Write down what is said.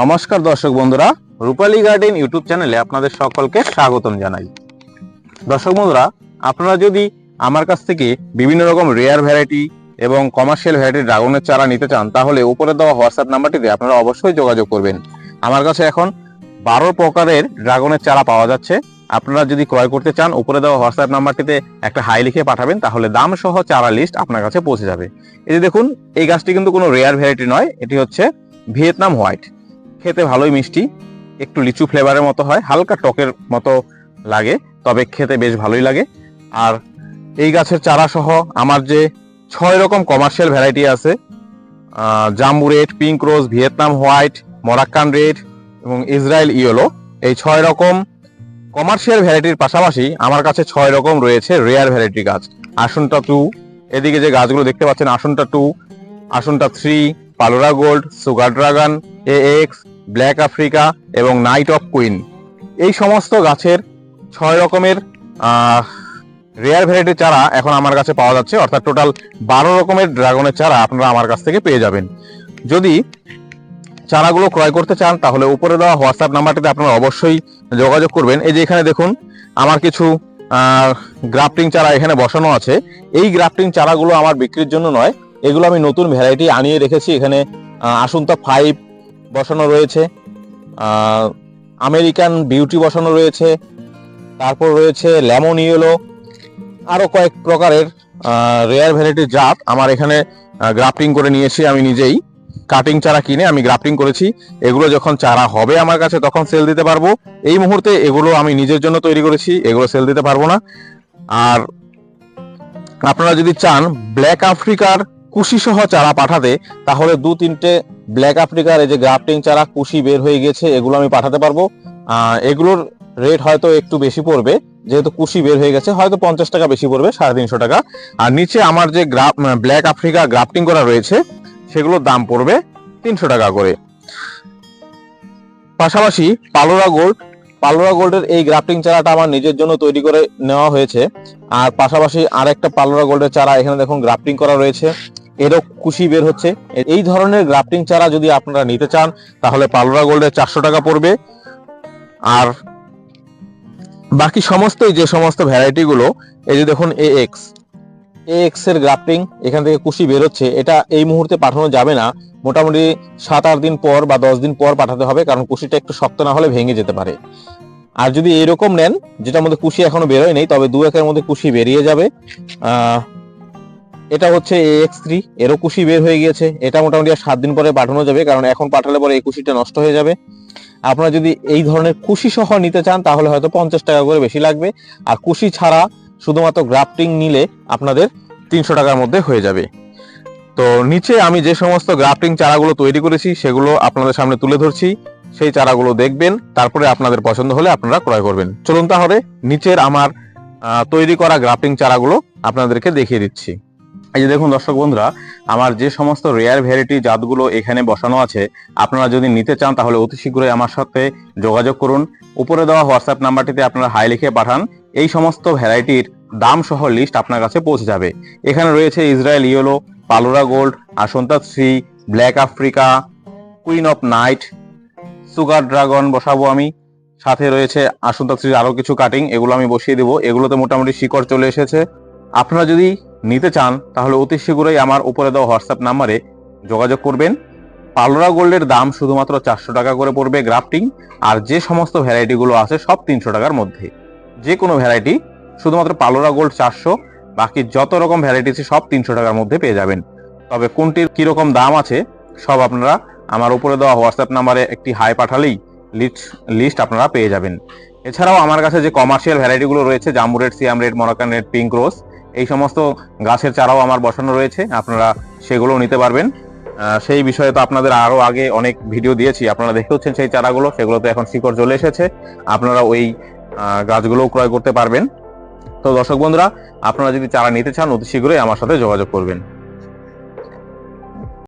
নমস্কার দর্শক বন্ধুরা, রূপালী গার্ডেন ইউটিউব চ্যানেলে আপনাদের সকলকে স্বাগতম জানাই। দর্শক বন্ধুরা, আপনারা যদি আমার কাছ থেকে বিভিন্ন রকম রেয়ার ভ্যারাইটি এবং কমার্শিয়াল ভ্যারাইটির ড্রাগনের চারা নিতে চান, তাহলে উপরে দেওয়া হোয়াটসঅ্যাপ নাম্বারটিতে আপনারা অবশ্যই যোগাযোগ করবেন। আমার কাছে এখন বারো প্রকারের ড্রাগনের চারা পাওয়া যাচ্ছে। আপনারা যদি ক্রয় করতে চান, উপরে দেওয়া হোয়াটসঅ্যাপ নাম্বারটিতে একটা হাই লিখে পাঠাবেন, তাহলে দাম সহ চারা লিস্ট আপনার কাছে পৌঁছে যাবে। এই যে দেখুন, এই গাছটি কিন্তু কোনো রেয়ার ভ্যারাইটি নয়, এটি হচ্ছে ভিয়েতনাম হোয়াইট। খেতে ভালোই মিষ্টি, একটু লিচু ফ্লেভারের মতো হয়, হালকা টকের মতো লাগে, তবে খেতে বেশ ভালোই লাগে। আর এই গাছের চারা সহ আমার যে ছয় রকম কমার্শিয়াল ভ্যারাইটি আছে jumbo red, pink rose, Vietnam white, Moroccan red এবং ইসরায়েল ইয়েলো, এই ছয় রকম কমার্শিয়াল ভ্যারাইটির পাশাপাশি আমার কাছে ছয় রকম রয়েছে রেয়ার ভ্যারাইটি গাছ। আসনটা টু এদিকে যে গাছগুলো দেখতে পাচ্ছেন, Asunta two Asunta three Palora gold, sugar dragon, A X, black Africa এবং নাইট অফ কুইন। এই সমস্ত গাছের ছয় রকমের রেয়ার ভ্যারাইটির চারা এখন আমার কাছে পাওয়া যাচ্ছে। অর্থাৎ টোটাল বারো রকমের ড্রাগনের চারা আপনারা আমার কাছ থেকে পেয়ে যাবেন। যদি চারাগুলো ক্রয় করতে চান, তাহলে উপরে দেওয়া হোয়াটসঅ্যাপ নাম্বারটিতে আপনারা অবশ্যই যোগাযোগ করবেন। এই যে এখানে দেখুন, আমার কিছু গ্রাফটিং চারা এখানে বসানো আছে। এই গ্রাফটিং চারাগুলো আমার বিক্রির জন্য নয় এগুলো আমি নতুন ভ্যারাইটি আনিয়ে রেখেছি। এখানে আসন্তা ফাইভ বসানো রয়েছে আমেরিকান বিউটি বসানো রয়েছে, তারপর রয়েছে লেমন ইয়েলো আরও কয়েক প্রকারের রেয়ার ভ্যারাইটির জাত আমার এখানে গ্রাফটিং করে নিয়েছি আমি নিজেই। কাটিং চারা কিনে আমি গ্রাফটিং করেছি। এগুলো যখন চারা হবে আমার কাছে তখন সেল দিতে পারব। এই মুহূর্তে এগুলো আমি নিজের জন্য তৈরি করেছি, এগুলো সেল দিতে পারব না। আর আপনারা যদি চান ব্ল্যাক আফ্রিকার কুশি সহ চারা পাঠাতে, তাহলে দু তিনটে ব্ল্যাক আফ্রিকার এই যে গ্রাফটিং চারা কুশি বের হয়ে গেছে, এগুলো আমি পাঠাতে পারব। এগুলোর রেট হয়তো একটু বেশি পড়বে, যেহেতু কুশি বের হয়ে গেছে, হয়তো পঞ্চাশ টাকা বেশি পড়বে, সাড়ে তিনশো টাকা। আর নিচে আমার যে গ্রাফ ব্ল্যাক আফ্রিকা গ্রাফটিং করা রয়েছে, সেগুলোর দাম পড়বে তিনশো টাকা করে। পাশাপাশি পালোরা গোল্ড পালোরা গোল্ডের এই গ্রাফটিং চারাটা আমার নিজের জন্য তৈরি করে নেওয়া হয়েছে। আর পাশাপাশি আরেকটা পালোরা গোল্ডের চারা এখানে দেখুন গ্রাফটিং করা রয়েছে। এরও কুশি বের হচ্ছে। এই ধরনের গ্রাফটিং চারা যদি আপনারা নিতে চান, তাহলে পালোরা গোল্ডের চারশো টাকা পড়বে। আর বাকি সমস্তই যে সমস্ত ভ্যারাইটিগুলো এই যে দেখুন এ এক্স এ এক্সের গ্রাফটিং, এখান থেকে কুশি বেরোচ্ছে এটা এই মুহূর্তে পাঠানো যাবে না। মোটামুটি সাত আট দিন পর বা দশ দিন পর পাঠাতে হবে, কারণ কুশিটা একটু শক্ত না হলে ভেঙে যেতে পারে। আর যদি এরকম নেন, যেটার মধ্যে কুশি এখনও বেরোয় নেই, তবে দু একের মধ্যে কুশি বেরিয়ে যাবে। এটা হচ্ছে এক্স থ্রি এরও কুশি বের হয়ে গিয়েছে। এটা মোটামুটি আর সাত দিন পরে পাঠানো যাবে, কারণ এখন পাঠালে পরে এই কুশিটা নষ্ট হয়ে যাবে। আপনারা যদি এই ধরনের কুশি সহ নিতে চান, তাহলে হয়তো পঞ্চাশ টাকা করে বেশি লাগবে। আর কুশি ছাড়া শুধুমাত্র গ্রাফটিং নিলে আপনাদের তিনশো টাকার মধ্যে হয়ে যাবে। তো নিচে আমি যে সমস্ত গ্রাফটিং চারাগুলো তৈরি করেছি, সেগুলো আপনাদের সামনে তুলে ধরছি। সেই চারাগুলো দেখবেন, তারপরে আপনাদের পছন্দ হলে আপনারা ক্রয় করবেন। চলুন তাহলে নিচের আমার তৈরি করা গ্রাফটিং চারাগুলো আপনাদেরকে দেখিয়ে দিচ্ছি। এই যে দেখুন দর্শক বন্ধুরা, আমার যে সমস্ত রেয়ার ভ্যারাইটি জাতগুলো এখানে বসানো আছে, আপনারা যদি নিতে চান তাহলে অতি শীঘ্রই আমার সাথে যোগাযোগ করুন। উপরে দেওয়া হোয়াটসঅ্যাপ নাম্বারটিতে আপনারা হাই লিখে পাঠান, এই সমস্ত ভ্যারাইটির দাম সহ লিস্ট আপনার কাছে পৌঁছে যাবে। এখানে রয়েছে Israel yellow Palora gold Asunta three black Africa queen of night sugar dragon বসাবো আমি। সাথে রয়েছে আসন্তা থ্রির আরও কিছু কাটিং এগুলো আমি বসিয়ে দেবো। এগুলোতে মোটামুটি শিকড় চলে এসেছে। আপনারা যদি নিতে চান, তাহলে অতি শীঘ্রই আমার উপরে দেওয়া হোয়াটসঅ্যাপ নাম্বারে যোগাযোগ করবেন। পালোরা গোল্ডের দাম শুধুমাত্র চারশো টাকা করে পড়বে গ্রাফটিং, আর যে সমস্ত ভ্যারাইটিগুলো আছে সব তিনশো টাকার মধ্যে। যে কোনো ভ্যারাইটি, শুধুমাত্র পালোরা গোল্ড চারশো, বাকি যত রকম ভ্যারাইটি আছে সব তিনশো টাকার মধ্যে পেয়ে যাবেন। তবে কোনটির কীরকম দাম আছে, সব আপনারা আমার উপরে দেওয়া হোয়াটসঅ্যাপ নাম্বারে একটি হাই পাঠালেই লিস্ট লিস্ট আপনারা পেয়ে যাবেন। এছাড়াও আমার কাছে যে কমার্শিয়াল ভ্যারাইটিগুলো রয়েছে, jumbo red, Siam red Moroccan red, pink rose এই সমস্ত গাছের চারাও আমার বসানো রয়েছে, আপনারা সেগুলো নিতে পারবেন। সেই বিষয়ে তো আপনাদের আরও আগে অনেক ভিডিও দিয়েছি, আপনারা দেখতে হচ্ছেন সেই চারাগুলো, সেগুলোতে এখন শিকড় চলে এসেছে, আপনারা ওই গাছগুলোও ক্রয় করতে পারবেন। তো দর্শক বন্ধুরা, আপনারা যদি চারা নিতে চান, অতি শীঘ্রই আমার সাথে যোগাযোগ করবেন।